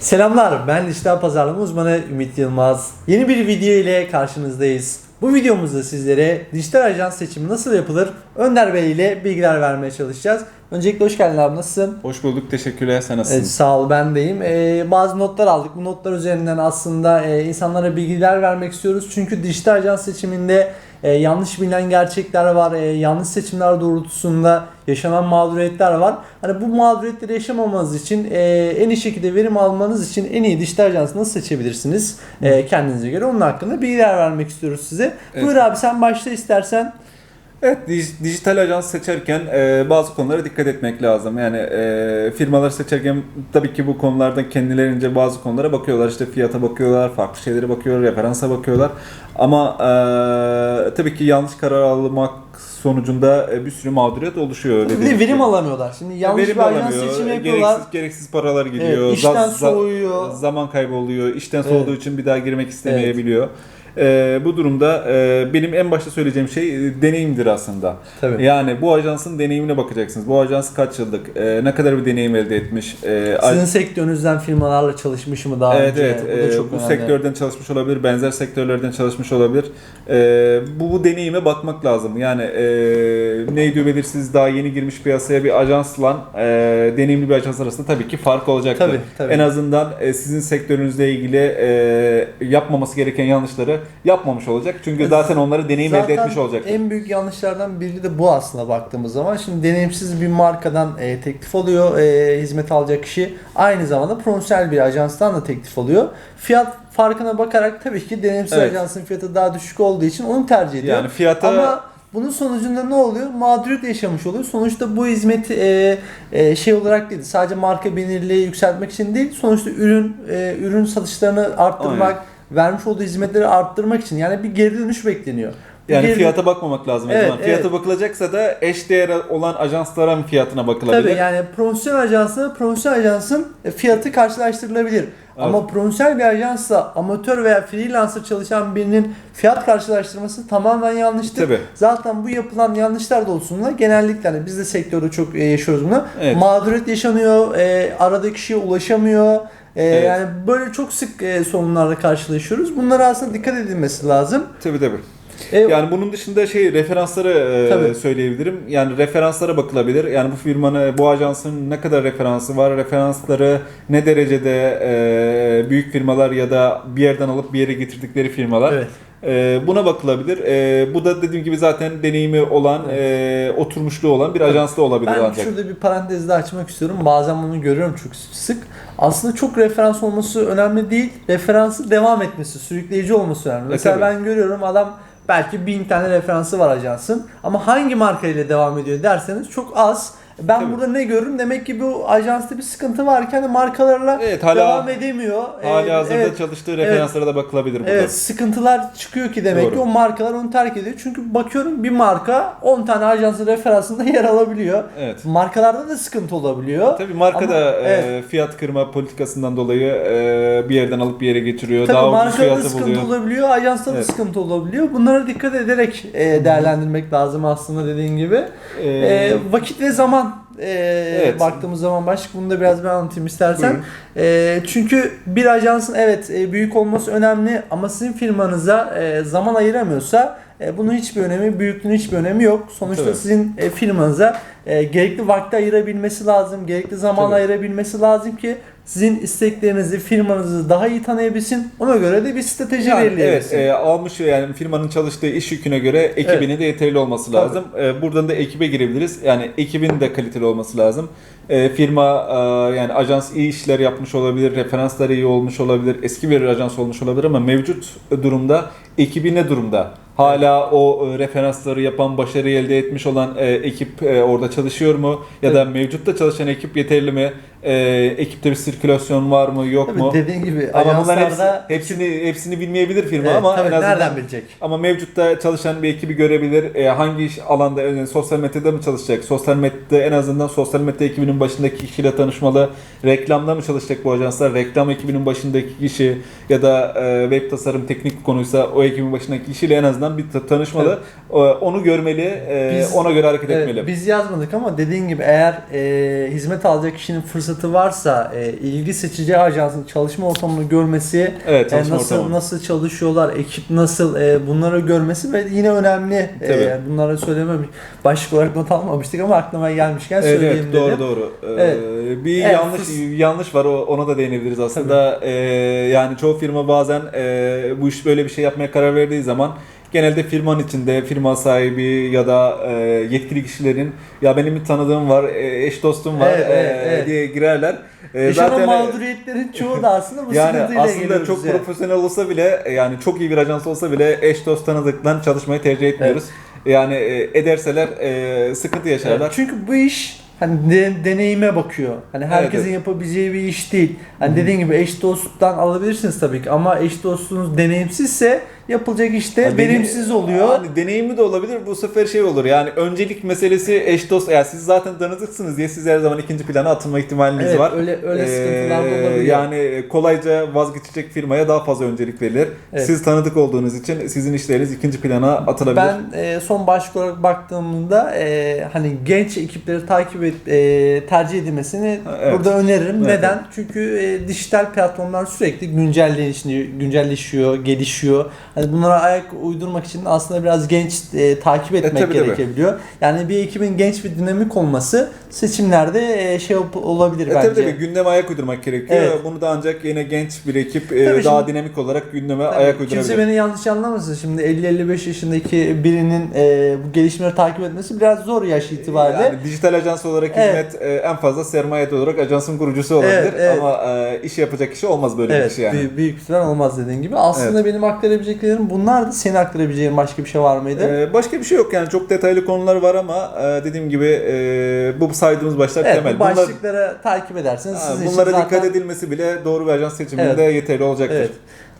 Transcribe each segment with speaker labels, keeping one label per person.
Speaker 1: Selamlar, ben dijital pazarlama uzmanı Ümit Yılmaz. Yeni bir video ile karşınızdayız. Bu videomuzda sizlere dijital ajans seçimi nasıl yapılır Önder Bey ile bilgiler vermeye çalışacağız. Öncelikle hoş geldin abi, nasılsın?
Speaker 2: Hoş bulduk, teşekkürler. Sen nasılsın?
Speaker 1: Evet, sağ ol, ben deyim. Ee, bazı notlar aldık. Bu notlar üzerinden aslında e, insanlara bilgiler vermek istiyoruz. Çünkü dijital ajans seçiminde e, yanlış bilinen gerçekler var. e, yanlış seçimler doğrultusunda yaşanan mağduriyetler var. Hani bu mağduriyetleri yaşamamanız için e, en iyi şekilde verim almanız için en iyi dijital ajansı nasıl seçebilirsiniz e, kendinize göre? Onun hakkında bilgiler vermek istiyoruz size.
Speaker 2: Evet.
Speaker 1: Buyur abi sen başta istersen.
Speaker 2: Evet, dij- dijital ajans seçerken e, bazı konulara dikkat etmek lazım. Yani e, firmaları seçerken tabii ki bu konularda kendilerince bazı konulara bakıyorlar. İşte fiyata bakıyorlar, farklı şeylere bakıyorlar, referansa bakıyorlar. Ama e, tabii ki yanlış karar almak sonucunda e, bir sürü mağduriyet oluşuyor.
Speaker 1: Bir
Speaker 2: dediğim
Speaker 1: verim
Speaker 2: gibi.
Speaker 1: alamıyorlar. Şimdi yanlış
Speaker 2: Verim
Speaker 1: bir ajans
Speaker 2: alamıyor,
Speaker 1: seçimi yapıyorlar.
Speaker 2: Gereksiz, gereksiz paralar gidiyor.
Speaker 1: Evet, işten
Speaker 2: Za- za-
Speaker 1: soğuyor.
Speaker 2: Zaman kayboluyor. İşten soğuduğu için bir daha girmek istemeyebiliyor. E, bu durumda e, benim en başta söyleyeceğim şey e, deneyimdir aslında.
Speaker 1: Tabii.
Speaker 2: Yani bu ajansın deneyimine bakacaksınız. Bu ajans kaç yıllık, e, ne kadar bir deneyim elde etmiş. E,
Speaker 1: Sizin sektörünüzden firmalarla çalışmış mı daha
Speaker 2: Evet
Speaker 1: önce?
Speaker 2: evet.
Speaker 1: Bu da çok
Speaker 2: bu
Speaker 1: önemli.
Speaker 2: sektörden çalışmış olabilir, benzer sektörlerden çalışmış olabilir. Ee, bu, bu deneyime bakmak lazım. Yani e, neydi belirsiz daha yeni girmiş piyasaya bir ajansla e, deneyimli bir ajans arasında tabii ki fark olacaktır.
Speaker 1: Tabii, tabii.
Speaker 2: En azından e, sizin sektörünüzle ilgili e, yapmaması gereken yanlışları yapmamış olacak. Çünkü zaten onları deneyim elde etmiş olacaktır.
Speaker 1: en büyük yanlışlardan biri de bu aslında baktığımız zaman. Şimdi deneyimsiz bir markadan e, teklif alıyor e, hizmet alacak kişi. Aynı zamanda profesyonel bir ajanstan da teklif alıyor. Fiyat farkına bakarak tabii ki deneyimsiz
Speaker 2: Evet.
Speaker 1: ajansın fiyatı daha düşük olduğu için onu tercih ediyor.
Speaker 2: Yani fiyata
Speaker 1: Ama bunun sonucunda ne oluyor? Mağduriyet yaşamış oluyor. Sonuçta bu hizmeti e, e, şey olarak değil, sadece marka bilinirliği yükseltmek için değil, sonuçta ürün e, ürün satışlarını arttırmak,
Speaker 2: Aynen.
Speaker 1: Vermiş olduğu hizmetleri arttırmak için yani bir geri dönüş bekleniyor.
Speaker 2: Yani
Speaker 1: geri-
Speaker 2: fiyata bakmamak lazım.
Speaker 1: Evet,
Speaker 2: zaman. Fiyata
Speaker 1: evet.
Speaker 2: bakılacaksa da eşdeğer olan ajansların fiyatına bakılabilir.
Speaker 1: Tabii yani profesyonel ajansla profesyonel ajansın e, fiyatı karşılaştırılabilir. Ama profesyonel bir ajansla amatör veya freelancer çalışan birinin fiyat karşılaştırması tamamen yanlıştır.
Speaker 2: Tabii.
Speaker 1: Zaten bu yapılan yanlışlar doğrultusunda genellikle hani biz de sektörde çok e, yaşıyoruz bunu.
Speaker 2: Evet.
Speaker 1: Mağduriyet yaşanıyor, e, aradaki kişiye ulaşamıyor. E,
Speaker 2: Evet.
Speaker 1: Yani böyle çok sık e, sorunlarla karşılaşıyoruz. Bunlara aslında dikkat edilmesi lazım.
Speaker 2: Tabii tabii.
Speaker 1: E,
Speaker 2: Yani bunun dışında şey referansları e,
Speaker 1: Tabii.
Speaker 2: söyleyebilirim. Yani referanslara bakılabilir. Yani bu firmanın, bu ajansın ne kadar referansı var? Referansları ne derecede e, büyük firmalar ya da bir yerden alıp bir yere getirdikleri firmalar.
Speaker 1: Evet.
Speaker 2: E, buna bakılabilir. E, bu da dediğim gibi zaten deneyimi olan, e, oturmuşluğu olan bir ajans da olabilir
Speaker 1: Ben
Speaker 2: ancak.
Speaker 1: şurada bir parantez daha açmak istiyorum. Bazen bunu görüyorum çok sık. Aslında çok referans olması önemli değil. Referansı devam etmesi, sürükleyici olması önemli. Mesela
Speaker 2: E, tabii.
Speaker 1: ben görüyorum adam belki bin tane referansı var ajansın. Ama hangi markayla devam ediyor derseniz çok az. Ben
Speaker 2: Tabii.
Speaker 1: burada ne görürüm? Demek ki bu ajansta bir sıkıntı varken markalarla
Speaker 2: Evet, hala-
Speaker 1: devam edemiyor.
Speaker 2: Hali
Speaker 1: Ee,
Speaker 2: hazırda
Speaker 1: evet.
Speaker 2: çalıştığı referanslara da bakılabilir burada.
Speaker 1: Evet sıkıntılar çıkıyor ki demek
Speaker 2: Doğru.
Speaker 1: ki o markalar onu terk ediyor. Çünkü bakıyorum bir marka 10 tane ajansın referansında yer alabiliyor.
Speaker 2: Evet.
Speaker 1: Markalarda da sıkıntı olabiliyor.
Speaker 2: Tabii marka
Speaker 1: Ama-
Speaker 2: da e,
Speaker 1: evet.
Speaker 2: fiyat kırma politikasından dolayı e, bir yerden alıp bir yere getiriyor.
Speaker 1: Tabii
Speaker 2: daha
Speaker 1: markada da sıkıntı
Speaker 2: buluyor.
Speaker 1: olabiliyor, ajansta da
Speaker 2: Evet.
Speaker 1: sıkıntı olabiliyor. Bunlara dikkat ederek e, değerlendirmek lazım aslında dediğin gibi.
Speaker 2: E,
Speaker 1: E, vakit ve zaman e,
Speaker 2: Evet.
Speaker 1: baktığımız zaman başlık bunu da biraz ben anlatayım istersen.
Speaker 2: Buyurun.
Speaker 1: E, çünkü bir ajansın evet e, büyük olması önemli ama sizin firmanıza e, zaman ayıramıyorsa e, bunun hiçbir önemi, büyüklüğünün hiçbir önemi yok. Sonuçta
Speaker 2: Tabii.
Speaker 1: sizin e, firmanıza e, gerekli vakti ayırabilmesi lazım, gerekli zaman
Speaker 2: Tabii.
Speaker 1: ayırabilmesi lazım ki sizin isteklerinizi, firmanızı daha iyi tanıyabilsin. Ona göre de bir strateji
Speaker 2: Yani
Speaker 1: belirleyebilsin.
Speaker 2: evet, e, almış yani firmanın çalıştığı iş yüküne göre ekibinin de yeterli olması
Speaker 1: Tabii.
Speaker 2: lazım. E, buradan da ekibe girebiliriz. Yani ekibin de kaliteli olması lazım. E, firma e, yani ajans iyi işler yapmış olabilir, referansları iyi olmuş olabilir, eski bir ajans olmuş olabilir ama mevcut durumda ekibi ne durumda? Hala o e, referansları yapan, başarı elde etmiş olan e, ekip e, orada çalışıyor mu? Ya da mevcutta çalışan ekip yeterli mi? E, ekipte bir sirkülasyon var mı yok
Speaker 1: Tabii
Speaker 2: mu?
Speaker 1: dediğin gibi
Speaker 2: Ama bunların hepsi,
Speaker 1: ajanslarda
Speaker 2: hepsini hepsini bilmeyebilir firma
Speaker 1: Evet,
Speaker 2: ama
Speaker 1: tabii,
Speaker 2: en azından
Speaker 1: nereden bilecek?
Speaker 2: ama mevcutta çalışan bir ekibi görebilir. E, hangi iş alanda yani sosyal medyada mı çalışacak? Sosyal medyada en azından sosyal medya ekibinin başındaki kişiyle tanışmalı. Reklamda mı çalışacak bu ajanslar? Reklam ekibinin başındaki kişi ya da e, web tasarım teknik bir konuysa o ekibin başındaki kişiyle en azından bir ta- tanışmalı. E, onu görmeli. e,
Speaker 1: Biz-
Speaker 2: ona göre hareket
Speaker 1: Evet,
Speaker 2: etmeli.
Speaker 1: biz yazmadık ama dediğin gibi eğer e, hizmet alacak kişinin fırsatı varsa e, ilgi seçici ajansın çalışma ortamını görmesi,
Speaker 2: Evet,
Speaker 1: e, nasıl
Speaker 2: ortamı.
Speaker 1: nasıl çalışıyorlar, ekip nasıl e, bunları görmesi ve yine önemli. E,
Speaker 2: Tabii.
Speaker 1: yani bunları söylememiş. Başlık olarak not almamıştık ama aklıma gelmişken
Speaker 2: Evet,
Speaker 1: söyleyeyim
Speaker 2: evet doğru
Speaker 1: dedim.
Speaker 2: doğru. Ee,
Speaker 1: Evet.
Speaker 2: Bir
Speaker 1: Evet,
Speaker 2: yanlış
Speaker 1: fırs-
Speaker 2: yanlış var ona da değinebiliriz aslında. Ee, yani çoğu firma bazen e, bu iş böyle bir şey yapmaya karar verdiği zaman genelde firmanın içinde firma sahibi ya da e, yetkili kişilerin ya benim bir tanıdığım var, e, eş dostum var
Speaker 1: Evet,
Speaker 2: e,
Speaker 1: evet, evet.
Speaker 2: diye girerler. E,
Speaker 1: Yaşanan mağduriyetlerin çoğu da aslında bu
Speaker 2: yani
Speaker 1: sıkıntıyla
Speaker 2: aslında çok
Speaker 1: bize.
Speaker 2: profesyonel olsa bile e, yani çok iyi bir ajans olsa bile eş dost tanıdıktan çalışmayı tercih etmiyoruz. Yani e, ederseler e, sıkıntı yaşarlar.
Speaker 1: Evet, Çünkü bu iş hani de- deneyime bakıyor. Hani herkesin
Speaker 2: evet.
Speaker 1: yapabileceği bir iş değil. Hani dediğin gibi eş dostluktan alabilirsiniz tabii ki ama eş dostluğunuz deneyimsizse yapılacak işte
Speaker 2: Yani
Speaker 1: verimsiz oluyor.
Speaker 2: Yani deneyimi de olabilir. Bu sefer şey olur. Yani öncelik meselesi eş dost. Yani siz zaten tanıdıksınız diye siz her zaman ikinci plana atılma ihtimaliniz
Speaker 1: Evet,
Speaker 2: var.
Speaker 1: öyle öyle
Speaker 2: Ee,
Speaker 1: sıkıntılar da olabiliyor.
Speaker 2: Yani kolayca vazgeçecek firmaya daha fazla öncelik verilir.
Speaker 1: Evet.
Speaker 2: Siz tanıdık olduğunuz için sizin işleriniz ikinci plana atılabilir.
Speaker 1: Ben e, son başlık olarak baktığımda e, hani genç ekipleri takip et, e, tercih edilmesini
Speaker 2: Evet.
Speaker 1: burada öneririm.
Speaker 2: Evet.
Speaker 1: Neden? Çünkü e, dijital platformlar sürekli güncelleşiyor, güncelleşiyor, gelişiyor. Hani bunlara ayak uydurmak için aslında biraz genç e, takip etmek
Speaker 2: tabii, tabii.
Speaker 1: gerekebiliyor. Yani bir ekibin genç ve dinamik olması seçimlerde e, şey ol- olabilir
Speaker 2: E,
Speaker 1: bence.
Speaker 2: tabii tabii gündeme ayak uydurmak gerekiyor.
Speaker 1: Evet.
Speaker 2: Bunu da ancak yine genç bir ekip e,
Speaker 1: Tabii
Speaker 2: daha
Speaker 1: şimdi-
Speaker 2: dinamik olarak gündeme
Speaker 1: Tabii,
Speaker 2: ayak uydurabilir.
Speaker 1: Kimse beni yanlış anlamasın. Şimdi 50-55 yaşındaki birinin e, bu gelişmeleri takip etmesi biraz zor yaş itibariyle.
Speaker 2: Yani dijital ajans olarak
Speaker 1: Evet.
Speaker 2: hizmet e, en fazla sermaye olarak ajansın kurucusu olabilir
Speaker 1: Evet, evet.
Speaker 2: ama e, iş yapacak kişi olmaz böyle bir
Speaker 1: Evet,
Speaker 2: kişi yani.
Speaker 1: büyük, büyük ihtimal olmaz dediğin gibi. Aslında benim aktarabileceklerim bunlardı. Senin aktarabileceğin başka bir şey var mıydı?
Speaker 2: Ee, başka bir şey yok yani çok detaylı konular var ama e, dediğim gibi e, bu saydığımız başlar
Speaker 1: evet,
Speaker 2: temel.
Speaker 1: bu
Speaker 2: Bunlar-
Speaker 1: başlıkları takip ederseniz
Speaker 2: Ha,
Speaker 1: sizin için
Speaker 2: bunlara
Speaker 1: zaten...
Speaker 2: dikkat edilmesi bile doğru bir ajans seçiminde
Speaker 1: Evet.
Speaker 2: yeterli olacaktır.
Speaker 1: Evet.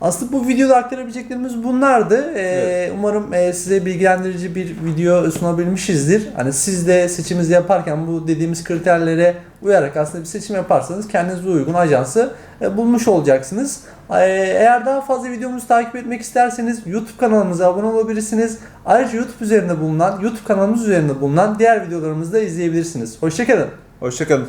Speaker 1: Aslında bu videoda aktarabileceklerimiz bunlardı. Ee,
Speaker 2: Evet.
Speaker 1: Umarım e, size bilgilendirici bir video sunabilmişizdir. Hani siz de seçiminizi yaparken bu dediğimiz kriterlere uyarak aslında bir seçim yaparsanız kendinize uygun ajansı e, bulmuş olacaksınız. Ee, Eğer daha fazla videomuzu takip etmek isterseniz YouTube kanalımıza abone olabilirsiniz. Ayrıca YouTube üzerinde bulunan, YouTube kanalımız üzerinde bulunan diğer videolarımızı da izleyebilirsiniz. Hoşçakalın.
Speaker 2: Hoşçakalın.